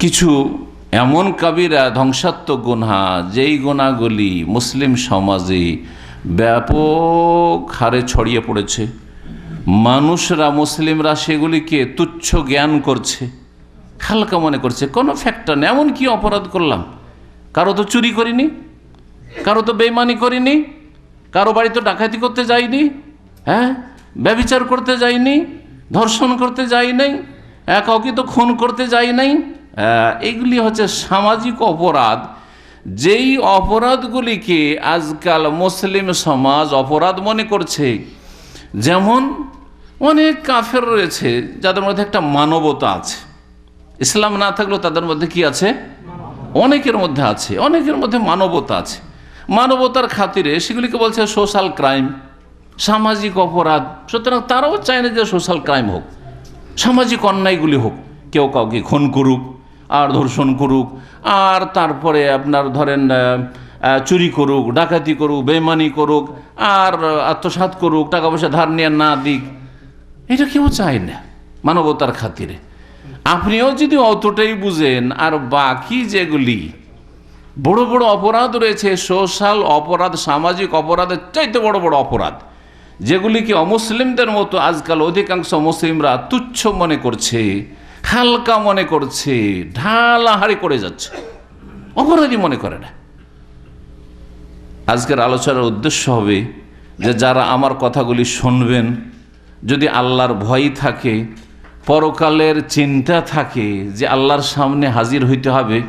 কিছু এমন কাবিরা ধ্বংসাত্মক গুণা যেই গুণাগুলি মুসলিম সমাজে ব্যাপক হারে ছড়িয়ে পড়েছে। মানুষরা, মুসলিমরা সেগুলিকে তুচ্ছ জ্ঞান করছে হালকা মনে করছে, কোনো ফ্যাক্টর নেই। এমন কি অপরাধ করলাম। কারও তো চুরি করিনি, কারও তো বেইমানি করিনি, কারও বাড়ি তো ডাকাতি করতে যাইনি হ্যাঁ? ব্যবিচার করতে যাইনি, ধর্ষণ করতে যাই নাই কাউকে তো খুন করতে যাই নাই। এগুলি হচ্ছে সামাজিক অপরাধ। যেই অপরাধগুলিকে আজকাল মুসলিম সমাজ অপরাধ মনে করছে, যেমন অনেক কাফের রয়েছে, যাদের মধ্যে একটা মানবতা আছে। ইসলাম না থাকলেও তাদের মধ্যে কি আছে? অনেকের মধ্যে আছে, অনেকের মধ্যে মানবতা আছে। মানবতার খাতিরে সেগুলিকে বলছে সোশ্যাল ক্রাইম, সামাজিক অপরাধ। সুতরাং তারাও চায় না যে সোশ্যাল ক্রাইম হোক, সামাজিক অন্যায়গুলি হোক, কেউ কাউকে খুন করুক। আর ধর্ষণ করুক, আর তারপরে আপনার ধরেন চুরি করুক, ডাকাতি করুক বেমানি করুক, আর আত্মসাৎ করুক টাকা পয়সা ধার নিয়ে না দিক, এটা কেউ চায় না, মানবতার খাতিরে। আপনিও যদি অতটাই বুঝেন, আর বাকি যেগুলি বড় বড় অপরাধ রয়েছে, সোশ্যাল অপরাধ, সামাজিক অপরাধের চাইতে বড় বড় অপরাধ, যেগুলিকে অমুসলিমদের মতো আজকাল অধিকাংশ মুসলিমরা তুচ্ছ মনে করছে হালকা মনে করছে, ঢালাহাড়ি করে যাচ্ছে। অপরাধী মনে করে না। আজকের আলোচনার উদ্দেশ্য হবে যে যারা আমার কথাগুলি শুনবেন, যদি আল্লাহর ভয় থাকে, পরকালের চিন্তা থাকে যে আল্লাহর সামনে হাজির হইতে হবে,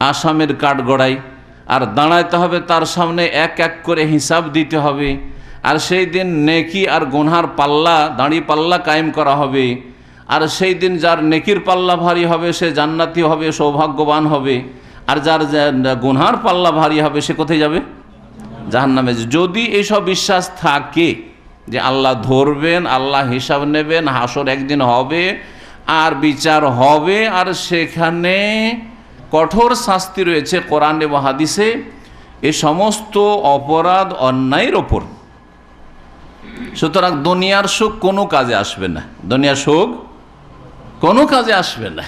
আসামের কাঠগড়াই আর দাঁড়াইতে হবে তার সামনে এক এক করে হিসাব দিতে হবে, আর সেই দিন নেকি আর গুনহার পাল্লা, দাঁড়ি পাল্লা কায়েম করা হবে আর সেই দিন যার নেকির পাল্লা ভারী হবে, সে জান্নাতি হবে, সৌভাগ্যবান হবে। আর যার গুনহার পাল্লা ভারী হবে, সে কোথায় যাবে? জাহান নামে যদি এইসব বিশ্বাস থাকে যে আল্লাহ ধরবেন, আল্লাহ হিসাব নেবেন, হাসর একদিন হবে, আর বিচার হবে, আর সেখানে কঠোর শাস্তি রয়েছে কোরআন এবং হাদিসে, এ সমস্ত অপরাধ অন্যায়ের ওপর। সুতরাং দুনিয়ার সুখ কোনো কাজে আসবে না। দুনিয়ার সুখ কোনো কাজে আসবে না।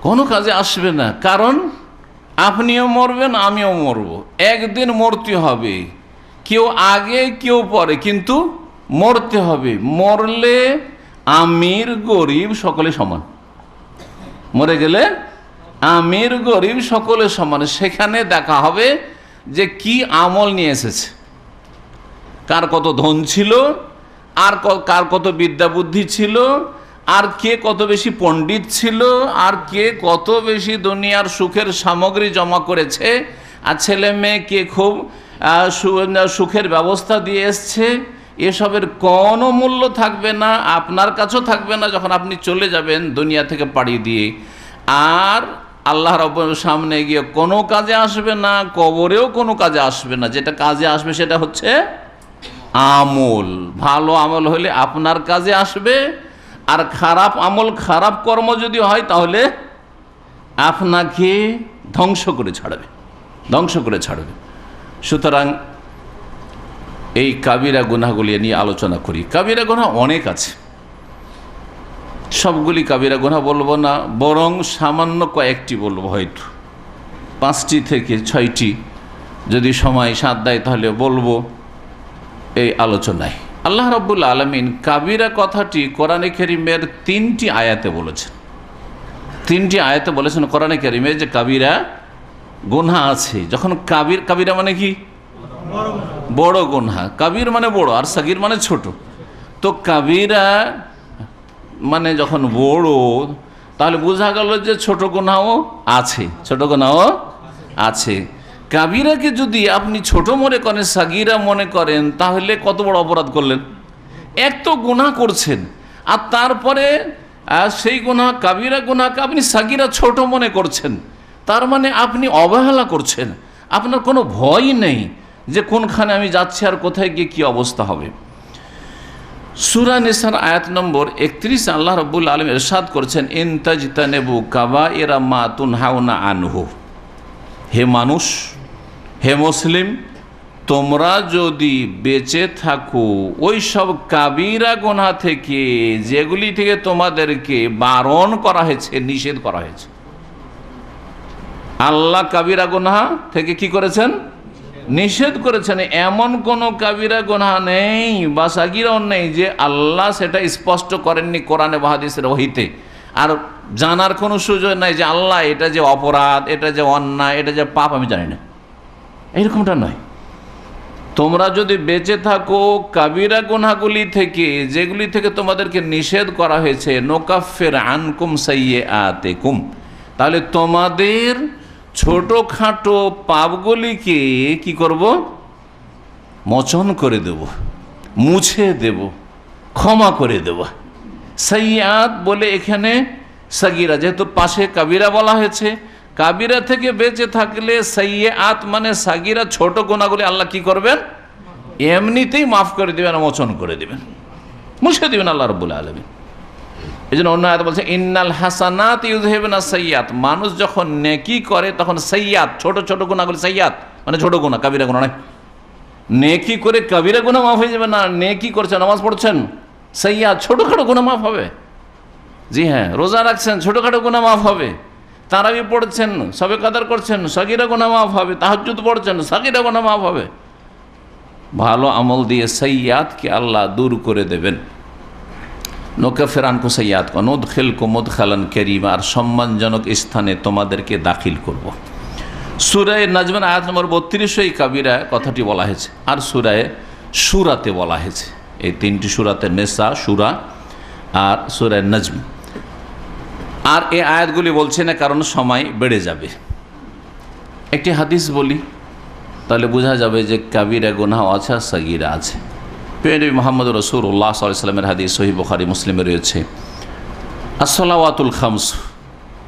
কোনো কাজে আসবে না। কারণ আপনিও মরবেন, আমিও মরব। একদিন মরতে হবে। কেউ আগে, কেউ পরে, কিন্তু মরতে হবে। মরলে আমির, গরিব সকলে সমান। মরে গেলে আমির, গরিব সকলে সমান। সেখানে দেখা হবে যে কি আমল নিয়ে এসেছে। কার কত ধন ছিল, আর কার কত বিদ্যা বুদ্ধি ছিল আর কে কত বেশি পণ্ডিত ছিল, আর কে কত বেশি দুনিয়ার সুখের সামগ্রী জমা করেছে, আর ছেলে মেয়ে কে খুব সুখের ব্যবস্থা দিয়ে এসছে, এসবের কোনো মূল্য থাকবে না, আপনার কাছেও থাকবে না যখন আপনি চলে যাবেন দুনিয়া থেকে পাড়ি দিয়ে। আর আল্লাহ রব্বর সামনে গিয়ে কোনো কাজে আসবে না, কবরেও কোনো কাজে আসবে না, যেটা কাজে আসবে সেটা হচ্ছে আমল। ভালো আমল হলে আপনার কাজে আসবে আর খারাপ আমল, খারাপ কর্ম যদি হয়, তাহলে আপনাকে ধ্বংস করে ছাড়বে, ধ্বংস করে ছাড়বে। সুতরাং এই কাবিরা গুনাহগুলি নিয়ে আলোচনা করি। কাবিরা গুনাহ অনেক আছে। সবগুলি কাবিরা গুনাহ বলব না, বরং সামান্য কয়েকটি বলব হয়তো। পাঁচটি থেকে ছয়টি যদি সময় সাথ দেয়, তাহলে বলব এই আলোচনায়। আল্লাহ রব্বুল আলমিন কাবিরা কথাটি কোরআনে কেরিমের তিনটি আয়াতে বলেছেন। তিনটি আয়াতে বলেছেন কোরআনে কেরিমে যে কাবিরা গুনহা আছে। যখন কাবির, কাবিরা মানে কি? বড় গুনহা। কাবির মানে বড়, আর সাগির মানে ছোট। তো কাবিরা মানে যখন বড়, তাহলে বোঝা গেল যে ছোট গুনাও আছে, ছোট গুনাও আছে। কাবিরাকে যদি আপনি ছোট মনে করেন, সাগিরা মনে করেন, তাহলে কত বড় অপরাধ করলেন? এক তো গুনাহ করছেন, আর তারপরে সেই গুনাহ, কাবিরা গুনাহকে আপনি সাগিরা ছোট মনে করছেন, তার মানে আপনি অবহেলা করছেন। আপনার কোনো ভয় নেই যে কোনখানে আমি যাচ্ছি আর কোথায় গিয়ে কী অবস্থা হবে। সুরা নিসার আয়াত নম্বর একত্রিশ, আল্লাহ রব্বুল আলম এরশাদ করছেন ইনতাজতানেবু কাবা এরা মা তুনহাউনা আনহু। হে মানুষ হে মুসলিম, তোমরা যদি বেঁচে থাকো ওই সব কাবিরা গোনা থেকে যেগুলি থেকে তোমাদেরকে বারণ করা হয়েছে, নিষেধ করা হয়েছে। আল্লাহ কাবিরা গোনা থেকে কি করেছেন? নিষেধ করেছেন। এমন কোন কাবিরা গোনা নেই, বা সাগিরাও নেই যে আল্লাহ সেটা স্পষ্ট করেননি কোরআনে বাহাদিসের ওহিতে। আর জানার কোনো সুযোগ নাই যে আল্লাহ, এটা যে অপরাধ, এটা যে অন্যায়, এটা যে পাপ, আমি জানি না। এইরকমটা নয়। তোমরা যদি বেঁচে থাকো, কাবিরা গুনাগুলি থেকে, যেগুলি থেকে তোমাদেরকে নিষেধ করা হয়েছে, নোকাফের আনকুম সাইয়ে আতে কুম তাহলে তোমাদের ছোটোখাটো পাপগুলিকে কি করব? মোচন করে দেব, মুছে দেব, ক্ষমা করে দেব। সাইয়াত বলে এখানে সাগিরা, যেহেতু পাশে কাবিরা বলা হয়েছে কাবিরা থেকে বেঁচে থাকলে সাইয়ে আত মানে সাগিরা ছোট গোনাগুলি আল্লাহ কি করবেন? এমনিতেই মাফ করে দেবেন মোচন করে দেবেন। মুছে দেবেন আল্লাহ রবুল্লা আলমী এই জন্য অন্য আয়াত বলছে, ইন্নাল হাসানাত ইউজহেবেনা সৈয়াত মানুষ যখন নেকি করে, তখন সৈয়াত ছোট ছোট গুণাগুলি সৈয়াত মানে ছোট গুণা কাবিরা গুণা নয়। নেকি করে কাবিরা গুণা মাফ হয়ে যাবে না, নেকি করছেন নামাজ পড়ছেন সৈয়াদ ছোটোখাটো গুণা মাফ হবে। জি হ্যাঁ রোজা রাখছেন, ছোটোখাটো গুণা মাফ হবে। তারাবি পড়ছেন, সবে কাদার করছেন, সগিরা গুণা মাফ হবে তাহাজুদ পড়ছেন, সগিরা গুণা মাফ হবে। ভালো আমল দিয়ে সৈয়াদকে আল্লাহ দূর করে দেবেন। নোকে ফেরানকু সৈয়াদ কনোদ খেল কোমদ খালান কেরিম, আর সম্মানজনক স্থানে তোমাদেরকে দাখিল করব। সুরায় নাজমান আয়াত নম্বর বত্রিশে এই কাবিরা কথাটি বলা হয়েছে, আর সুরায় সুরাতে বলা হয়েছে। এই তিনটি সুরাতে নেশা, সুরা আর সুরায় নজম। আর এই আয়াতগুলি বলছে না কারণ সময় বেড়ে যাবে। একটি হাদিস বলি, তাহলে বোঝা যাবে যে কাবিরা, গুনাহ আছে সাগিরা আছে। পেনবী মোহাম্মদ রসুল্লাহ সাল্লামের হাদিস সহি বখারি, মুসলিমে রয়েছে। আসলাওয়াতুল খামস,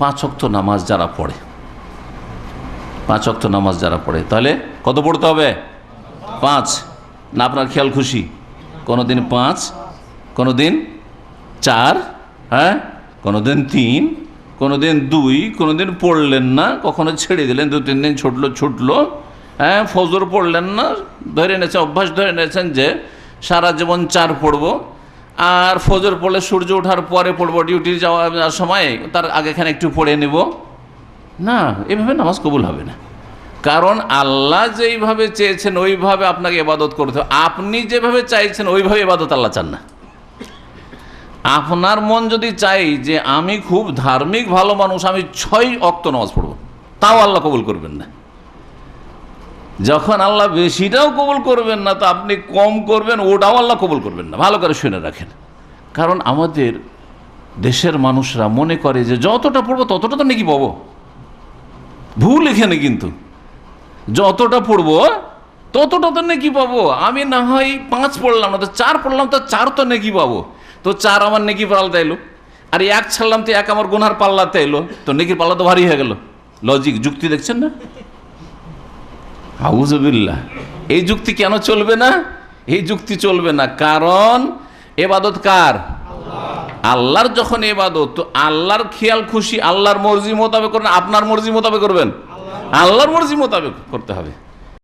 পাঁচ অক্ত নামাজ যারা পড়ে, পাঁচ অক্ত নামাজ যারা পড়ে, তাহলে কত পড়তে হবে? পাঁচ। না, আপনার খেয়াল খুশি। কোনো দিন পাঁচ কোনো দিন চার হ্যাঁ? কোনো দিন তিন কোনো দিন দুই কোনো দিন পড়লেন না, কখনো ছেড়ে দিলেন, দু, তিন দিন ছুটলো ছুটলো। হ্যাঁ ফজর পড়লেন না, ধরে নিয়েছেন, অভ্যাস ধরে নিয়েছেন যে সারা জীবন চার পড়ব। আর ফজর পড়লে সূর্য ওঠার পরে পড়ব, ডিউটি যাওয়ার সময় তার আগেখানে একটু পড়ে নেব। না, এভাবে নামাজ কবুল হবে না। কারণ আল্লাহ যেইভাবে চেয়েছেন, ওইভাবে আপনাকে এবাদত করতে হবে। আপনি যেভাবে চাইছেন, ওইভাবে এবাদত আল্লাহ চান না। আপনার মন যদি চাই যে আমি খুব ধার্মিক ভালো মানুষ, আমি ছয় অক্ত নামাজ পড়ব, তাও আল্লাহ কবুল করবেন না। যখন আল্লাহ বেশিটাও কবুল করবেন না, তো আপনি কম করবেন, ওটাও আল্লাহ কবুল করবেন না। ভালো করে শুনে রাখেন। কারণ আমাদের দেশের মানুষরা মনে করে যে যতটা পড়ব ততটা তো নাকি পাবো। ভুল এখানে কিন্তু। যতটা পড়ব ততটা তো নেকি পাবো। আমি না হয় পাঁচ পড়লাম না, তো চার পড়লাম, তো চার তো নেকি পাবো। তো চার আমার নেকি পাল্লাতে এলো আর এক ছাড়লাম তো এক আমার গুনার পাল্লাতে এলো তো নেকির পাল্লা তো ভারী হয়ে গেল। লজিক যুক্তি দেখছেন না? হাউজবিল্লা এই যুক্তি কেন চলবে না? এই যুক্তি চলবে না। কারণ এবাদত কার? আল্লাহর যখন এবাদত, তো আল্লাহর খেয়াল খুশি আল্লাহর মর্জি মোতাবেক করবেন, আপনার মর্জি মোতাবেক করবেন। আল্লাহর মর্জি মোতাবেক করতে হবে।